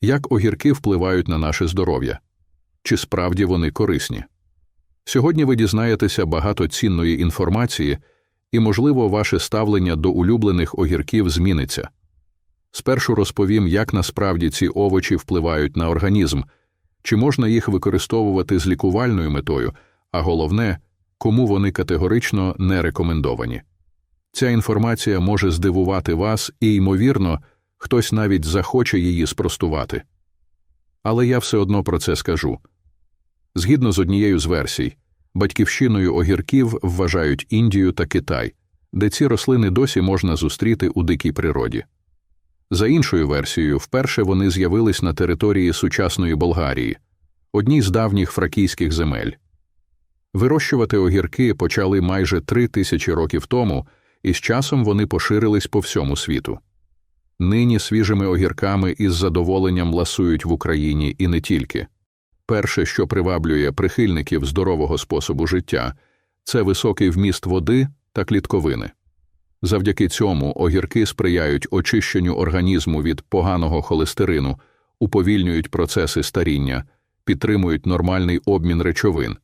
Як огірки впливають на наше здоров'я? Чи справді вони корисні? Сьогодні ви дізнаєтеся багато цінної інформації, і, можливо, ваше ставлення до улюблених огірків зміниться. Спершу розповім, як насправді ці овочі впливають на організм, чи можна їх використовувати з лікувальною метою, а головне, кому вони категорично не рекомендовані. Ця інформація може здивувати вас і, ймовірно, хтось навіть захоче її спростувати. Але я все одно про це скажу. Згідно з однією з версій, батьківщиною огірків вважають Індію та Китай, де ці рослини досі можна зустріти у дикій природі. За іншою версією, вперше вони з'явились на території сучасної Болгарії, одній з давніх фракійських земель. Вирощувати огірки почали майже три тисячі років тому, і з часом вони поширились по всьому світу. Нині свіжими огірками із задоволенням ласують в Україні і не тільки. Перше, що приваблює прихильників здорового способу життя, це високий вміст води та клітковини. Завдяки цьому огірки сприяють очищенню організму від поганого холестерину, уповільнюють процеси старіння, підтримують нормальний обмін речовин.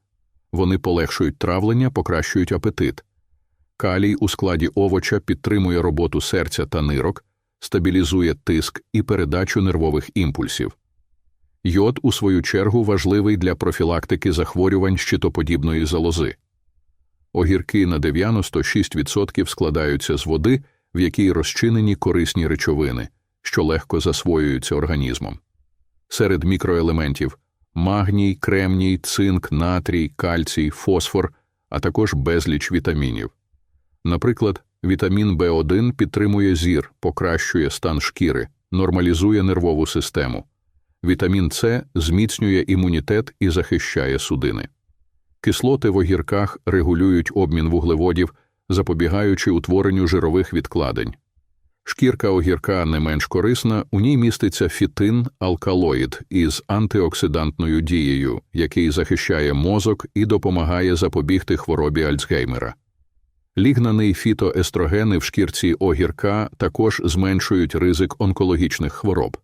Вони полегшують травлення, покращують апетит. Калій у складі овоча підтримує роботу серця та нирок, стабілізує тиск і передачу нервових імпульсів. Йод, у свою чергу, важливий для профілактики захворювань щитоподібної залози. Огірки на 96% складаються з води, в якій розчинені корисні речовини, що легко засвоюються організмом. Серед мікроелементів магній, кремній, цинк, натрій, кальцій, фосфор, а також безліч вітамінів. Наприклад, вітамін В1 підтримує зір, покращує стан шкіри, нормалізує нервову систему. Вітамін С зміцнює імунітет і захищає судини. Кислоти в огірках регулюють обмін вуглеводів, запобігаючи утворенню жирових відкладень. Шкірка огірка не менш корисна, у ній міститься фітин алкалоїд із антиоксидантною дією, який захищає мозок і допомагає запобігти хворобі Альцгеймера. Лігнаний фітоестрогени в шкірці огірка також зменшують ризик онкологічних хвороб.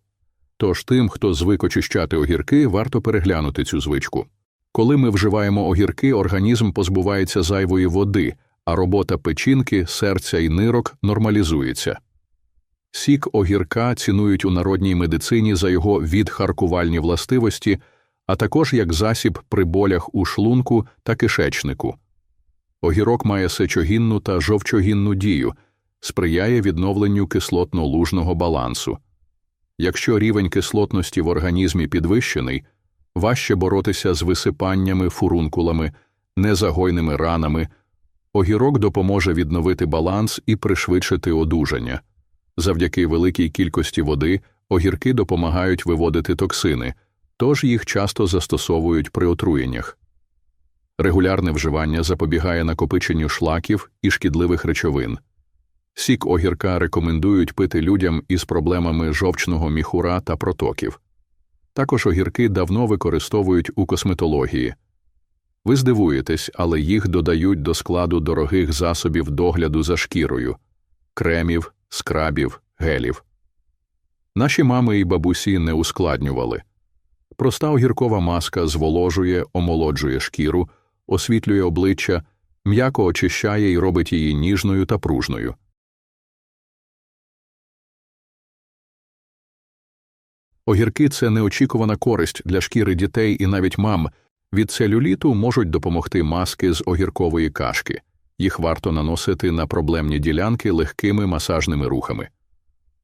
Тож тим, хто звик очищати огірки, варто переглянути цю звичку. Коли ми вживаємо огірки, організм позбувається зайвої води, а робота печінки, серця і нирок нормалізується. Сік огірка цінують у народній медицині за його відхаркувальні властивості, а також як засіб при болях у шлунку та кишечнику. Огірок має сечогінну та жовчогінну дію, сприяє відновленню кислотно-лужного балансу. Якщо рівень кислотності в організмі підвищений, важче боротися з висипаннями, фурункулами, незагойними ранами, огірок допоможе відновити баланс і пришвидшити одужання. Завдяки великій кількості води огірки допомагають виводити токсини, тож їх часто застосовують при отруєннях. Регулярне вживання запобігає накопиченню шлаків і шкідливих речовин. Сік огірка рекомендують пити людям із проблемами жовчного міхура та протоків. Також огірки давно використовують у косметології. Ви здивуєтесь, але їх додають до складу дорогих засобів догляду за шкірою кремів, скрабів, гелів. Наші мами і бабусі не ускладнювали. Проста огіркова маска зволожує, омолоджує шкіру, освітлює обличчя, м'яко очищає і робить її ніжною та пружною. Огірки це неочікувана користь для шкіри дітей і навіть мам. Від целюліту можуть допомогти маски з огіркової кашки. Їх варто наносити на проблемні ділянки легкими масажними рухами.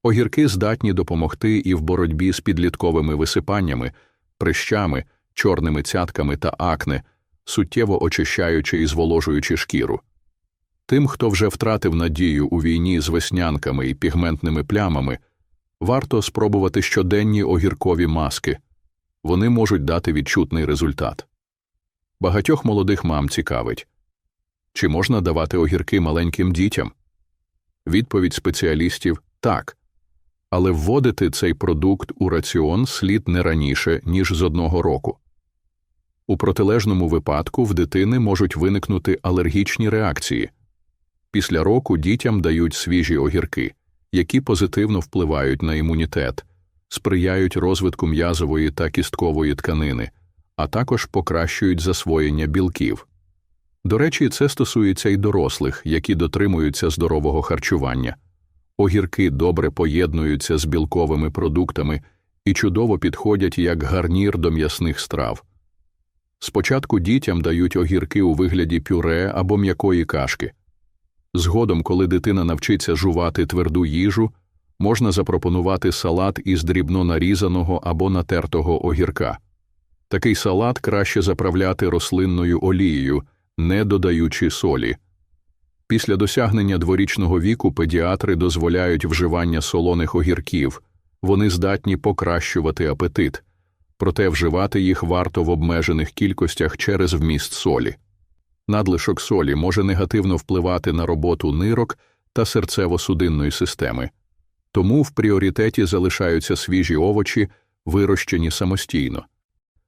Огірки здатні допомогти і в боротьбі з підлітковими висипаннями, прищами, чорними цятками та акне, суттєво очищаючи і зволожуючи шкіру. Тим, хто вже втратив надію у війні з веснянками і пігментними плямами, варто спробувати щоденні огіркові маски вони можуть дати відчутний результат. Багатьох молодих мам цікавить чи можна давати огірки маленьким дітям? Відповідь спеціалістів так. Але вводити цей продукт у раціон слід не раніше, ніж з одного року. У протилежному випадку в дитини можуть виникнути алергічні реакції. Після року дітям дають свіжі огірки, які позитивно впливають на імунітет, сприяють розвитку м'язової та кісткової тканини, а також покращують засвоєння білків. До речі, це стосується й дорослих, які дотримуються здорового харчування. Огірки добре поєднуються з білковими продуктами і чудово підходять як гарнір до м'ясних страв. Спочатку дітям дають огірки у вигляді пюре або м'якої кашки. Згодом, коли дитина навчиться жувати тверду їжу, можна запропонувати салат із дрібно нарізаного або натертого огірка. Такий салат краще заправляти рослинною олією, не додаючи солі. Після досягнення дворічного віку педіатри дозволяють вживання солоних огірків, вони здатні покращувати апетит, проте вживати їх варто в обмежених кількостях через вміст солі. Надлишок солі може негативно впливати на роботу нирок та серцево-судинної системи, тому в пріоритеті залишаються свіжі овочі, вирощені самостійно.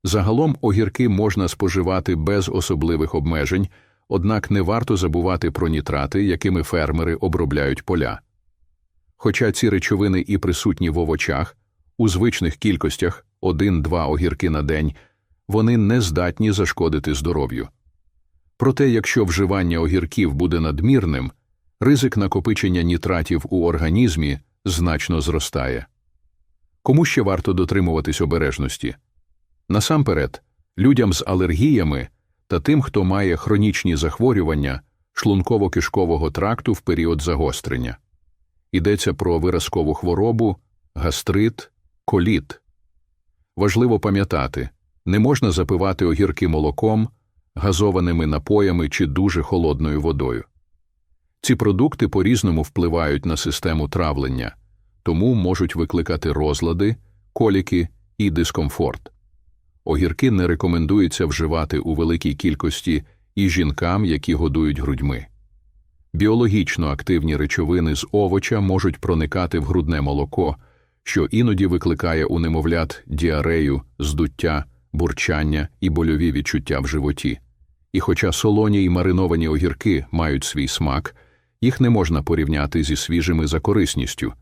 Загалом огірки можна споживати без особливих обмежень, однак не варто забувати про нітрати, якими фермери обробляють поля. Хоча ці речовини і присутні в овочах, у звичних кількостях 1-2 огірки на день, вони не здатні зашкодити здоров'ю. Проте, якщо вживання огірків буде надмірним, ризик накопичення нітратів у організмі значно зростає. Кому ще варто дотримуватись обережності? Насамперед, людям з алергіями та тим, хто має хронічні захворювання шлунково-кишкового тракту в період загострення. Йдеться про виразкову хворобу, гастрит, коліт. Важливо пам'ятати, не можна запивати огірки молоком, газованими напоями чи дуже холодною водою. Ці продукти по-різному впливають на систему травлення, тому можуть викликати розлади, коліки і дискомфорт. Огірки не рекомендується вживати у великій кількості і жінкам, які годують грудьми. Біологічно активні речовини з овоча можуть проникати в грудне молоко, що іноді викликає у немовлят діарею, здуття, бурчання і больові відчуття в животі. І хоча солоні й мариновані огірки мають свій смак, їх не можна порівняти зі свіжими за корисністю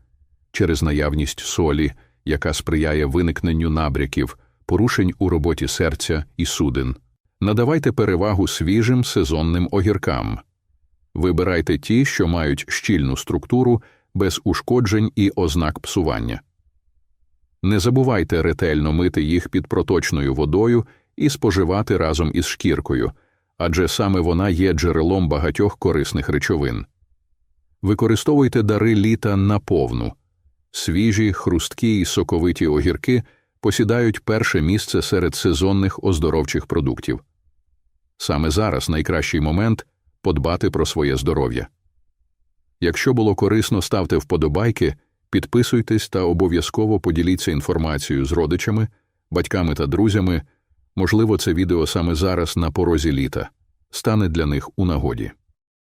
через наявність солі, яка сприяє виникненню набряків, порушень у роботі серця і судин. Надавайте перевагу свіжим сезонним огіркам. Вибирайте ті, що мають щільну структуру, без ушкоджень і ознак псування. Не забувайте ретельно мити їх під проточною водою і споживати разом із шкіркою, адже саме вона є джерелом багатьох корисних речовин. Використовуйте дари літа наповну. Свіжі, хрусткі і соковиті огірки посідають перше місце серед сезонних оздоровчих продуктів. Саме зараз найкращий момент подбати про своє здоров'я. Якщо було корисно, ставте вподобайки, підписуйтесь та обов'язково поділіться інформацією з родичами, батьками та друзями. Можливо, це відео саме зараз на порозі літа стане для них у нагоді.